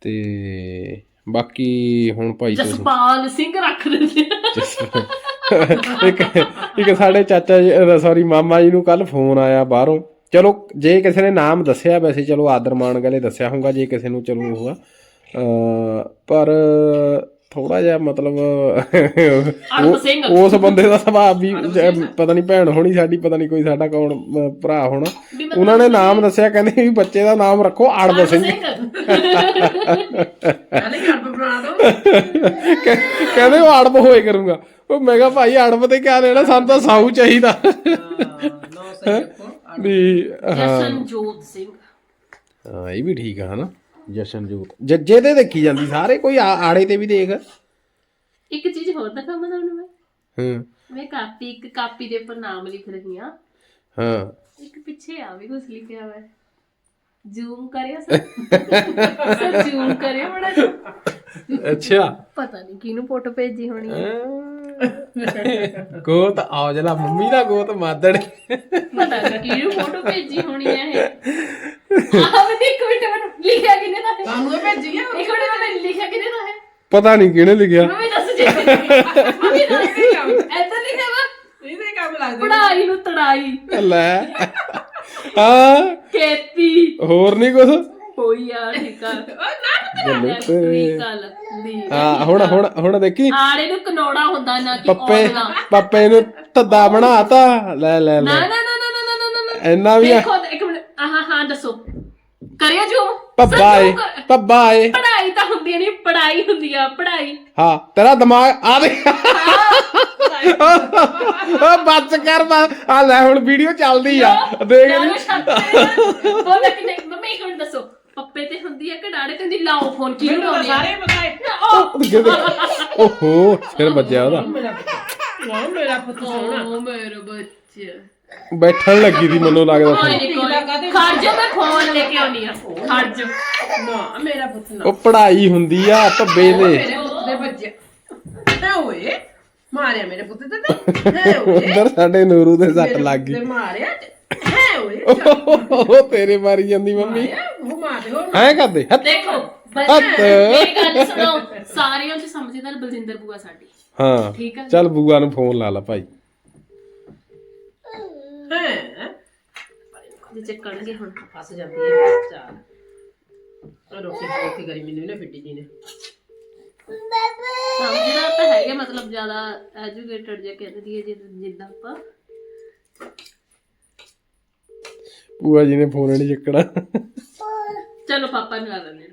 ਤੇ ਬਾਕੀ ਹੁਣ ਭਾਈ ਜਸਪਾਲ ਸਿੰਘ ਰੱਖ ਦਿੰਦੇ। ਇੱਕ ਇੱਕ ਸਾਡੇ ਚਾਚਾ ਜੀ ਸੌਰੀ ਮਾਮਾ ਜੀ ਨੂੰ ਕੱਲ ਫੋਨ ਆਇਆ ਬਾਹਰੋਂ ਚਲੋ ਜੇ ਕਿਸੇ ਨੇ ਨਾਮ ਦੱਸਿਆ ਵੈਸੇ ਚਲੋ ਆਦਰ ਮਾਣ ਗਲੇ ਦੱਸਿਆ ਹੋਊਗਾ ਜੇ ਕਿਸੇ ਨੂੰ ਚਲੋ ਹੋਊਗਾ ਅ ਪਰ ਥੋੜਾ ਜਿਹਾ ਮਤਲਬ ਸਿੰਘ ਉਸ ਬੰਦੇ ਦਾ ਸੁਭਾਅ ਵੀ ਪਤਾ ਨਹੀਂ ਭੈਣ ਹੋਣੀ ਸਾਡੀ ਪਤਾ ਨਹੀਂ ਕੋਈ ਸਾਡਾ ਕੌਣ ਭਰਾ ਹੋਣਾ। ਉਹਨਾਂ ਨੇ ਨਾਮ ਦੱਸਿਆ ਕਹਿੰਦੇ ਵੀ ਬੱਚੇ ਦਾ ਨਾਮ ਰੱਖੋ ਅੜਬ ਅੜਪ ਸਿੰਘ। ਸਿੰਘ। ਪਹਿਲੇ ਘਰ ਪਰ ਬਣਾ ਦੋ। ਕਹਿ- ਕਹਿੰਦੇ ਉਹ ਅੜਬ ਹੋਏ ਕਰੂੰਗਾ। ਉਹ ਮੈਂ ਕਿਹਾ ਭਾਈ ਅੜਬ ਤੇ ਕਿਆ ਲੈਣਾ ਸਾਨੂੰ ਤਾਂ ਸਾਊ ਚਾਹੀਦਾ। ਨੌ ਸਹੀ ਰੱਖੋ ਵੀ ਹਾਂ। ਜਸ਼ਨਜੋਤ ਸਿੰਘ। ਹਾਂ ਇਹ ਵੀ ਠੀਕ ਆ ਹਨਾ? ਜਸ਼ਨਜੋਤ। ਜੱਜੇ ਤੇ ਦੇਖੀ ਜਾਂਦੀ ਸਾਰੇ ਕੋਈ ਆ- ਆੜੇ ਤੇ ਵੀ ਦੇਖ। ਇੱਕ ਚੀਜ਼ ਹੋਰ ਦਿਖਾਵਾਂ ਤੁਹਾਨੂੰ ਮੈਂ? ਹਾਂ। ਮੈਂ ਕਾਪੀ ਇੱਕ ਕਾਪੀ ਦੇ ਉੱਪਰ ਨਾਮ ਲਿਖ ਰਹੀ ਹਾਂ। ਹਾਂ। ਇੱਕ ਪਿੱਛੇ ਆ ਵੀ ਕੁਝ ਲਿਖਿਆ ਹੋਇਆ। ਹੈ ਜ਼ੂਮ ਕਰਿਆ ਸਰ। ਸਰ ਜ਼ੂਮ ਕਰਿਆ ਬੜਾ। ਅੱਛਾ। ਪਤਾ ਨਹੀਂ ਕਿਹਨੂੰ ਫੋਟੋ ਭੇਜੀ ਹੋਣੀ ਹੈ। ਗੋਤ ਔਜਲਾ ਮੰਮੀ ਦਾ ਗੋਤ ਮਾਦੜ। ਪਤਾ ਨਹੀਂ ਕਿਹਨੂੰ ਫੋਟੋ ਭੇਜੀ ਹੋਣੀ ਹੈ ਇਹ। ਆਹ ਮੈਂ ਇੱਕ ਮਿੰਟ ਮੈਨੂੰ ਲਿਖਿਆ ਕਿਨੇ ਦਾ ਹੈ ਤੁਹਾਨੂੰ ਇਹ ਭੇਜੀ ਆ। ਇੱਕ ਮਿੰਟ ਮੈਂ ਲਿਖਿਆ ਕਿਨੇ ਦਾ ਹੈ ਪਤਾ ਨਹੀਂ ਕਿਹਨੇ ਲਿਖਿਆ। ਮੰਮੀ ਦੱਸ ਜੀ। ਮੰਮੀ ਦੱਸ ਐਦਾਂ ਲਿਖਿਆ ਵਾ। ਇਹਦੇ ਕੰਮ ਲੱਗਦੇ ਪੜਾਈ ਨੂੰ ਤੜਾਈ। ਲੈ। ਹਾਂ। ਖੇਤੀ। ਹੋਰ ਨਹੀਂ ਕੁਛ? ਹੋਈ ਆ ਠੀਕ ਆ ਬੱਲੇ ਤੇ ਐਸਟ੍ਰੀਕਲ ਦੀ ਹਾਂ ਹੁਣ ਹੁਣ ਹੁਣ ਦੇਖੀ। ਆੜੇ ਨੂੰ ਕਨੋੜਾ ਹੁੰਦਾ ਨਾ ਕਿ ਪੱਪੇ ਔਰਲਾ ਪੱਪੇ ਨੂੰ ਧੱਦਾ ਬਣਾਤਾ। ਲੈ ਲੈ ਨਾ ਲੈ। ਨਾ ਨਾ ਨਾ ਨਾ ਨਾ ਨਾ ਨਾ ਇੰਨਾ ਵੀ ਆ- ਦੇਖੋ ਇੱਕ ਮਿੰਟ। ਆਹ ਹਾਂ ਦੱਸੋ। ਕਰਿਆ ਜੋ। ਪੱਬਾ ਏ ਪੱਬਾ ਏ। ਪੜਾਈ ਤਾਂ ਹੁੰਦੀ ਨਹੀਂ ਪੜਾਈ ਹੁੰਦੀ ਆ ਪੜਾਈ ਹਾਂ ਤੇਰਾ ਦਿਮਾਗ ਆ ਦੇ ਉਹ ਬੱਚ ਕਰ ਆ ਲੈ ਹੁਣ ਵੀਡੀਓ ਚੱਲਦੀ ਆ। ਦੇਖ ਲਈ। ਉਹ ਮੈਂ ਕਿਨੇ ਮੰਮੀ ਮਿੰਟ ਦੱਸੋ। ਪੱਪੇ ਤੇ ਹੁੰਦੀ ਆ ਕਿ ਡਾੜੇ ਤੇ ਹੁੰਦੀ ਲਾਓ ਫੋਨ ਕੀ ਮੈਨੂੰ ਤਾਂ ਆ? ਸਾਰੇ ਪਤਾ ਹੈ। ਉਹ ਓਹੋ ਫਿਰ ਵੱਜਿਆ ਉਹਦਾ। ਮੇਰਾ ਨਾ ਮੇਰਾ ਪੁੱਤ ਸੋਹਣਾ। ਉਹ ਮੇਰੇ ਬੱਚੇ। ਬੈਠਣ ਲੱਗੀ ਸੀ ਮੈਨੂੰ ਲੱਗਦਾ ਕੋਈ ਸੀ। ਨਹੀਂ ਕੋਈ ਨੀ। ਖੜ ਜਾ ਮੈਂ ਫੋਨ ਲੈ ਕੇ ਆਉਣੀ ਆ। ਖੜ ਜਾ। ਨਾ ਮੇਰਾ ਪੁੱਤ ਨਾ। ਉਹ ਪੜ੍ਹਾਈ ਹੁੰਦੀ ਆ ਪੱਬੇ ਦੇ। ਮੇਰੇ ਪੁੱਤ ਦੇ ਬੱਚੇ। ਨਾ ਓਏ ਮਾਰਿਆ ਮੇਰੇ ਪੁੱਤ ਤੇ ਤੇ। ਹੈ ਓਏ। ਉਧਰ ਸਾਡੇ ਨੂਰੂ ਦੇ ਸੱਟ ਮੇਰੇ ਲੱਗ ਪੁੱਤ ਗਈ। ਤੇ ਮਾਰਿਆ ਤੇ ਹੈ ਓਏ? ਉਹ ਤੇਰੇ ਮਾਰੀ ਜਾਂਦੀ ਮੰਮੀ। ਐ ਕਰਦੇ ਹੱਥ। ਦੇਖੋ ਹੱਥ। ਬੱਚੇ ਮੇਰੀ ਗੱਲ ਸੁਣੋ ਸਾਰਿਆਂ ਚ ਸਮਝਦਾਰ ਬਲਜਿੰਦਰ ਬੂਆ ਸਾਡੀ। ਹਾਂ ਠੀਕ ਆ ਚੱਲ ਬੂਆ ਨੂੰ ਫੋਨ ਲਾ ਲਾ ਭਾਈ। ਹੈ? ਜੇ ਚੱਕਣਗੇ ਹੁਣ। ਫਸ ਜਾਂਦੀ ਹੈ ਚਾਲ ਰੋਟੀ ਰੋਟੀ ਕਰੀ ਮੈਨੂੰ ਨਾ ਫਿੱਟੀ ਜੀ ਨੇ ਸਮਝਦਾਰ ਤਾਂ ਹੈਗੇ ਮਤਲਬ ਜ਼ਿਆਦਾ ਐਜੂਕੇਟਡ ਜੇ ਕਹਿੰਦੀ ਹੈ ਜਿੱਦ- ਜਿੱਦਾਂ ਆਪਾਂ। ਬੂਆ ਜੀ ਨੇ ਫੋਨ ਨਹੀਂ ਚੱਕਣਾ। ਚਲੋ ਪਾਪਾ ਨੂੰ ਲਾ ਦਿੰਦੇ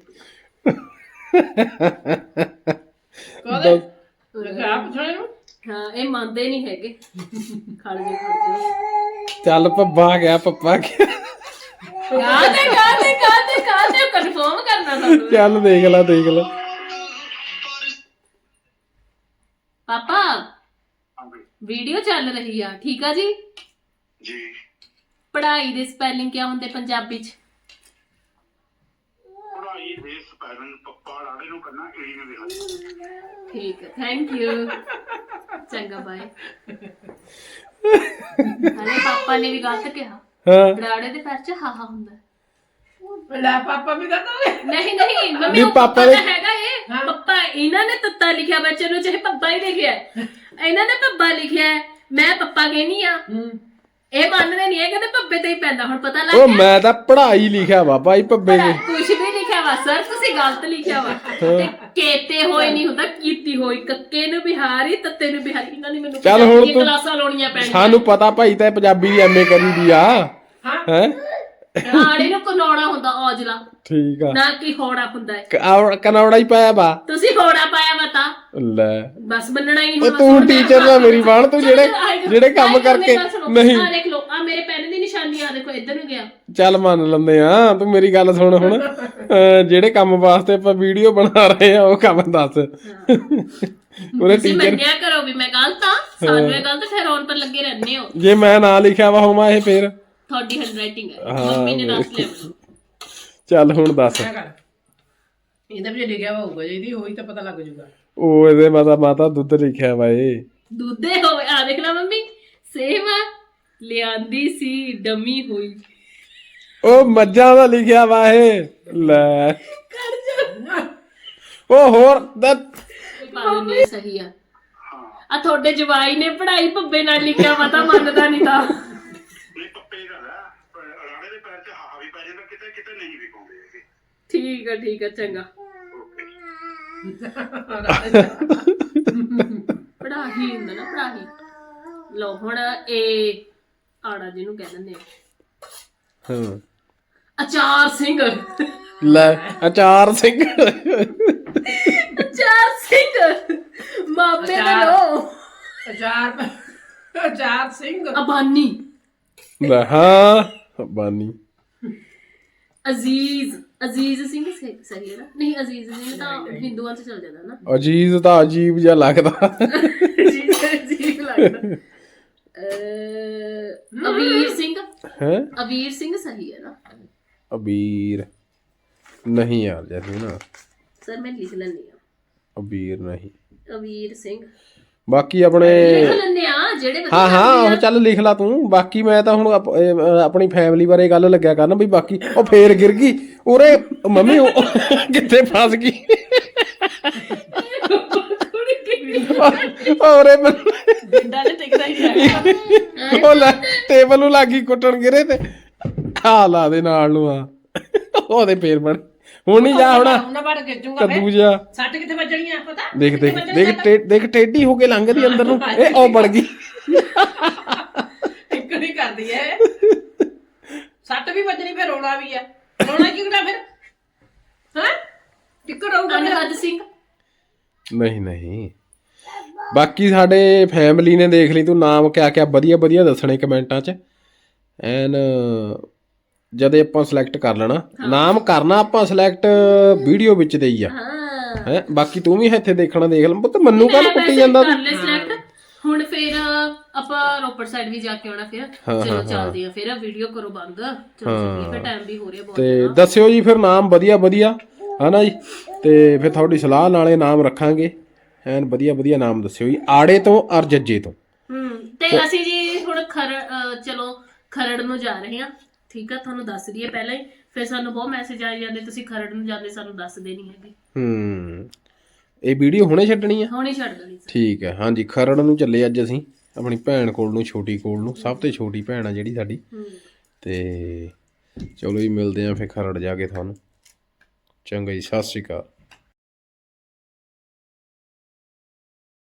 ਕਹਦੇ ਲਗਾ ਪੁੱਛਣੇ ਨੂੰ? ਹਾਂ ਇਹ ਮੰਨਦੇ ਨਹੀਂ ਹੈਗੇ। ਖੜ ਜਾ ਖੜ ਜਾ। ਚੱਲ ਪੱਬਾ ਗਿਆ ਪੱਪਾ ਗਿਆ। ਕਾਹਦੇ ਕਾਹਦੇ ਕਾਹਦੇ ਕਾਹਦੇ? ਕਨਫਰਮ ਕਰਨਾ ਤੁਹਾਨੂੰ। ਚੱਲ ਦੇਖ ਲੈ ਦੇਖ ਲੈ। ਪਾਪਾ ਵੀਡੀਓ ਚੱਲ ਰਹੀ ਆ ਠੀਕ ਆ ਜੀ? ਜੀ। ਪੜ੍ਹਾਈ ਦੇ ਸਪੈਲਿੰਗ ਕੀ ਹੁੰਦੇ ਪੰਜਾਬੀ ਚ? ਪੜਾਈ ਦੇ ਸਪੈਲਿੰਗ ਪੱਪਾ ਰਾੜੇ ਨੂੰ ਕਰਨਾ ਏੜੀ ਨੂੰ ਵੀ ਹੱਥ ਠੀਕ ਹੈ ਥੈਂਕ ਯੂ ਚੰਗਾ ਬਾਏ ਹਲੇ ਪਾਪਾ ਨੇ ਵੀ ਗਲਤ ਕਿਹਾ। ਹਾਂ। ਬੜਾੜੇ ਦੇ ਪੈਰ ਚ ਹਾਹਾ ਹੁੰਦਾ। ਲੈ ਪਾਪਾ ਵੀ ਕਰਦੋਗੇ ਨਹੀਂ ਨਹੀਂ ਮੰਮੀ ਨਹੀਂ, ਉਹ ਪਾਪਾ ਪਾਪਾ ਨੇ- ਦਾ ਹੈਗਾ ਇਹ। ਪੱਪਾ ਇਹਨਾਂ ਨੇ ਤੱਤਾ ਲਿਖਿਆ ਬੱਚੇ ਨੂੰ ਚਾਹੇ ਪੱਪਾ ਹੀ ਲਿਖਿਆ। ਹੈ। ਇਹਨਾਂ ਨੇ ਪੱਪਾ ਲਿਖਿਆ ਹੈ, ਮੈਂ ਪੱਪਾ ਕਹਿਨੀ ਆ ਹੂੰ। ਇਹ ਮੰਨਦੇ ਨਹੀਂ ਇਹ ਕਹਿੰਦੇ ਪੱਪੇ ਤੇ ਹੀ ਪੈਂਦਾ ਹੁਣ ਪਤਾ ਲੱਗ ਉਹ ਗਿਆ। ਮੈਂ ਤਾਂ ਪੜ੍ਹਾਈ ਲਿਖਿਆ ਵਾ ਭਾਈ ਪੱਬੇ ਨੇ। ਕੁਝ ਵੀ ਲਿਖਿਆ ਵਾ ਸਰ ਤੁਸੀਂ ਗਲਤ ਲਿਖਿਆ ਵਾ। ਤੇ ਕੇਤੇ ਹੋਏ ਨਹੀਂ ਹੁੰਦਾ ਕੀਤੀ ਹੋਈ ਕੱਕੇ ਨੂੰ ਬਿਹਾਰੀ ਤੱਤੇ ਨੂੰ ਬਿਹਾਰੀ ਇਹਨਾਂ ਨੇ ਮੈਨੂੰ ਚੱਲ ਹੁਣ ਪੰਜਾਬੀ ਦੀਆਂ ਤੂੰ- ਕਲਾਸਾਂ ਲਾਉਣੀਆਂ ਪੈਣੀਆਂ। ਸਾਨੂੰ ਪਤਾ ਭਾਈ ਤਾਂ ਪੰਜਾਬੀ ਦੀ ਐਮਏ ਕਰੀ ਦੀ ਆ। ਹਾਂ? ਆੜੇ ਨੂੰ ਕਨੌੜਾ ਹੁੰਦਾ ਔਜਲਾ। ਠੀਕ ਆ। ਨਾ ਕਿ ਹੋੜਾ ਹੁੰਦਾ ਹੈ। ਕ- ਆਹ ਕਨੌੜਾ ਹੀ ਪਾਇਆ ਵਾ। ਤੁਸੀਂ ਹੋੜਾ ਪਾਇਆ ਮਤਾ ਲੈ। ਬਸ ਮੰਨਣਾ ਹੀ ਉਹ ਤੂੰ ਲੈ। ਦਾ ਮੇਰੀ ਬਾਣ ਤੂੰ ਜਿਹੜੇ। ਜਿਹੜੇ ਕੰਮ ਕਰਕੇ। ਨਹੀਂ। ਆਹ ਦੇਖ ਲਓ ਆ ਮੇਰੇ ਪੈਨ ਦੀ ਨਿਸ਼ਾਨੀ ਆ ਦੇਖੋ ਇੱਧਰ ਨੂੰ ਗਿਆ। ਚੱਲ ਮੰਨ ਲੈਂਦੇ ਆ। ਤੂੰ ਮੇਰੀ ਗੱਲ ਸੁਣ ਹੁਣ। ਅਹ ਜਿਹੜੇ ਕੰਮ ਵਾਸਤੇ ਆਪਾਂ ਵੀਡੀਓ ਬਣਾ ਰਹੇ ਆ ਉਹ ਕੰਮ ਦੱਸ। ਉਹਨੇ ਤੁਸੀਂ ਟੀਚਰ ਮੰਨਿਆ ਕਰੋ ਵੀ ਮੈਂ ਗਲਤ ਆ। ਸਾਨੂੰ ਇਹ ਗਲਤ ਠਹਿਰਾਉਣ ਪਰ ਲੱਗੇ ਰਹਿੰਦੇ ਹੋ। ਜੇ ਮੈਂ ਨਾਂ ਲਿਖਿਆ ਵਾ ਹੋਵਾਂ ਇਹ ਫੇਰ? ਤੁਹਾਡੀ ਹੈਂਡਰਾਈਟਿੰਗ ਹੈ। ਹਾਂ, ਮੰਮੀ ਨੇ ਦੱਸ ਲਿਆ ਮੈਨੂੰ। ਚੱਲ ਹੁਣ ਦੱਸ। ਕਿਆ ਕਰ? ਇਹਦੇ ਵਿੱਚ ਲਿਖਿਆ ਵਾ ਹੋਊਗਾ ਜੇ ਇਹਦੀ ਹੋਈ ਤਾਂ ਪਤਾ ਲੱਗ ਜਾਊਗਾ। ਉਹ ਇਹਦੇ ਮਾਤਾ ਮਾਤਾ ਦੁੱਧ ਲਿਖਿਆ ਵਾ ਇਹ। ਦੁੱਧੇ ਹੋਵੇ। ਆ ਦੇਖ ਲੈ ਮੰਮੀ। ਸੇਮ ਆ। ਲਿਆਂਦੀ ਸੀ ਡਮੀ ਹੋਈ। ਉਹ ਮੱਝਾਂ ਦਾ ਲਿਖਿਆ ਵਾ ਇਹ। ਲੈ। ਕਰ ਜਾ। ਉਹ ਹੋਰ ਦੱਸ। ਸਹੀ ਆ। ਆ ਤੁਹਾਡੇ ਜਵਾਈ ਨੇ ਪੜ੍ਹਾਈ ਭੱਬੇ ਨਾਲ ਲਿਖਿਆ ਵਾ ਤਾਂ ਮੰਨਦਾ ਨਹੀਂ ਤਾਂ ਇਹ ਪੱਪੇ ਦਾ ਹੈ ਰਾੜੇ ਦੇ ਪੈਰ 'ਚ ਹਾਹਾ ਵੀ ਪੈ ਜਾਂਦਾ ਕਿਤੇ ਨਹੀਂ ਵੀ ਪਾਉਂਦੇ ਹੈਗੇ। ਠੀਕ ਆ ਠੀਕ ਆ ਚੰਗਾ। ਪੜਾਹੀ ਹੁੰਦਾ ਨਾ ਪੜਾਹੀ ਲੋ ਹੁਣ ਇਹ ਆੜਾ ਜਿਹਨੂੰ ਕਹਿ ਦਿੰਦੇ ਆ। ਹਾਂ। ਅਚਾਰ ਸਿੰਘ। ਲੈ ਅਚਾਰ ਸਿੰਘ। ਅਚਾਰ ਸਿੰਘ। ਮਾਪੇ ਦਾ ਅਚਾਰ। ਲੋ ਅਚਾਰ ਅਚਾਰ ਸਿੰਘ। ਅਬਾਨੀ। ਲੈ ਹਾਂ ਬਾਨੀ ਅਜ਼ੀਜ਼ ਅਜ਼ੀਜ਼ ਸਿੰਘ ਸਹੀ ਸਹੀ ਹੈ ਨਾ? ਨਹੀਂ ਅਜ਼ੀਜ਼ ਸਿੰਘ ਤਾਂ ਹਿੰਦੂਆਂ 'ਚ ਚਲ ਜਾਂਦਾ ਨਾ। ਅਜੀਜ਼ ਤਾਂ ਅਜੀਬ ਜਿਹਾ ਲੱਗਦਾ। ਅਜੀਜ਼ ਅਜੀਬ ਲੱਗਦਾ। ਅਹ, ਅਵੀਰ ਸਿੰਘ? ਹੈ? ਅਵੀਰ ਸਿੰਘ ਸਹੀ ਹੈ ਨਾ? ਅਬੀਰ। ਨਹੀਂ ਯਾਰ ਜੈਸੀ ਨਾ ਸਰ ਮੈਂ ਲਿਖ ਲੈਂਦੀ ਆ ਅਬੀਰ ਨਹੀਂ। ਅਵੀਰ ਸਿੰਘ। ਬਾਕੀ ਆਪਣੇ ਲਿਖ ਲੈਂਦੇ ਆ ਜਿਹੜੇ ਵਧੀਆ ਹਾਂ ਹਾਂ ਉਹ ਚੱਲ ਲਿਖ ਲਾ ਤੂੰ। ਬਾਕੀ ਮੈਂ ਤਾਂ ਹੁਣ ਆਪ- ਇਹ, ਅਹ, ਆਪਣੀ ਫੈਮਿਲੀ ਬਾਰੇ ਗੱਲ ਲੱਗਿਆ ਕਰਨ ਵੀ ਬਾਕੀ ਉਹ ਫੇਰ ਗਿਰ ਗਈ। ਉਰੇ ਮੰਮੀ ਉਹ ਕਿੱਥੇ ਫਸ ਗਈ? ਕਿਹੜੀ ਉਰੇ ਮੈਨੂੰ ਡੰਡਾ ਟਿਕਦਾ ਹੀ ਨਹੀਂ ਉਹ ਲੈ ਟੇਬਲ ਨੂੰ ਲੱਗੀ ਕੁੱਟਣ ਗਿਰੇ ਤੇ। ਆ ਲਾ ਦੇ ਨਾਲ ਨੂੰ ਆ। ਉਹਦੇ ਫੇਰ ਬਣ ਹੁਣ ਨਹੀਂ ਜਾ ਹੁਣ। ਉਹਨਾਂ ਬਾੜ ਖਿੱਚੂਗਾ ਕੱਦੂ ਜਾ ਸੱਟ ਕਿੱਥੇ ਵੱਜਣੀਆਂ ਪਤਾ? ਦੇਖ ਦੇਖ ਦੇਖ ਟੇ- ਦੇਖ ਟੇਢੀ ਹੋ ਕੇ ਲੰਘਦੀ ਅੰਦਰ। ਨੂੰ ਇਹ ਉਹ ਬਣ ਗਈ। ਇੱਕ ਨਹੀਂ ਕਰਦੀ ਐ। ਸੱਟ ਵੀ ਵੱਜਣੀ ਫਿਰ ਰੋਣਾ ਵੀ ਐ। ਰੋਣਾ ਕੀ ਹੁੰਦਾ ਫਿਰ? ਹਾਂ? ਟਿੱਕਰ ਰਹੂਗਾ ਫਿਰ। ਅਨਹਦ ਸਿੰਘ। ਨਹੀਂ ਨਹੀਂ। ਬਾਕੀ ਸਾਡੇ ਫੈਮਿਲੀ ਨੇ ਦੇਖ ਲਈ ਤੂੰ ਨਾਮ ਕਿਆ ਕਿਆ ਵਧੀਆ ਵਧੀਆ ਦੱਸਣੇ ਕਮੈਂਟਾਂ 'ਚ। ਐਨ ਜਦੇ ਆਪਾਂ ਸਿਲੈਕਟ ਕਰ ਲੈਣਾ ਨਾਮ ਕਰਨਾ ਆਪਾਂ ਸਿਲੈਕਟ ਵੀਡੀਓ ਵਿੱਚ ਦੇ ਹੀ ਆ। ਹਾਂ। ਹੈ ਬਾਕੀ ਤੂੰ ਵੀ ਇੱਥੇ ਦੇਖਣਾ ਦੇਖ ਲੈ ਪੁੱਤ ਮੰਨੂ ਕੱਲ ਕੁੱਟੀ ਜਾਂਦਾ ਕਰ ਤੂੰ? ਲੈ select। ਹੁਣ ਫਿਰ ਆਪਾਂ ਰੋਪੜ ਸਾਈਡ ਵੀ ਜਾ ਕੇ ਆਉਣਾ ਫਿਰ। ਚਲੋ ਚੱਲਦੇ ਆ ਫਿਰ ਵੀਡੀਓ ਕਰੋ ਬੰਦ। ਚਲੋ ਚੱਲੀਏ ਫਿਰ ਟਾਈਮ ਵੀ ਹੋ ਰਿਹਾ ਬਹੁਤ ਤੇ ਦੱਸਿਓ ਜੀ ਫਿਰ ਨਾਮ ਵਧੀਆ ਵਧੀਆ। ਹਨਾ ਜੀ? ਤੇ ਫਿਰ ਤੁਹਾਡੀ ਸਲਾਹ ਨਾਲੇ ਨਾਮ ਰੱਖਾਂਗੇ। ਐਨ ਵਧੀਆ ਵਧੀਆ ਨਾਮ ਦੱਸਿਓ ਜੀ। ਆੜੇ ਤੋਂ ਔਰ ਜੱਜੇ ਤੋਂ। ਹੂੰ ਤੇ ਅਸੀਂ ਜੀ ਹੁਣ ਖਰ ਅਹ ਚਲੋ ਖਰੜ ਨੂੰ ਜਾ ਰਹੇ ਹਾਂ। ਠੀਕ ਆ ਤੁਹਾਨੂੰ ਦੱਸ ਦਈਏ ਪਹਿਲਾਂ ਹੀ ਫਿਰ ਸਾਨੂੰ ਬਹੁਤ ਮੈਸੇਜ ਆਈ ਜਾਂਦੇ ਤੁਸੀਂ ਖਰੜ ਨੂੰ ਜਾਂਦੇ ਸਾਨੂੰ ਦੱਸਦੇ ਨਹੀਂ ਹੈਗੇ। ਹੂੰ ਇਹ ਵੀਡੀਓ ਹੁਣੇ ਛੱਡਣੀ ਆ? ਹੁਣੇ ਛੱਡ ਦੇਣੀ ਸੀ ਠੀਕ ਹੈ ਹਾਂਜੀ ਖਰੜ ਨੂੰ ਚੱਲੇ ਅੱਜ ਅਸੀਂ ਆਪਣੀ ਭੈਣ ਕੋਲ ਨੂੰ ਛੋਟੀ ਕੋਲ ਨੂੰ ਸਭ ਤੋਂ ਛੋਟੀ ਭੈਣ ਆ ਜਿਹੜੀ ਸਾਡੀ। ਹੂੰ। ਤੇ ਚਲੋ ਜੀ ਮਿਲਦੇ ਆਂ ਫਿਰ ਖਰੜ ਜਾ ਕੇ ਤੁਹਾਨੂੰ। ਚੰਗਾ ਜੀ ਸਤਿ ਸ਼੍ਰੀ ਅਕਾਲ।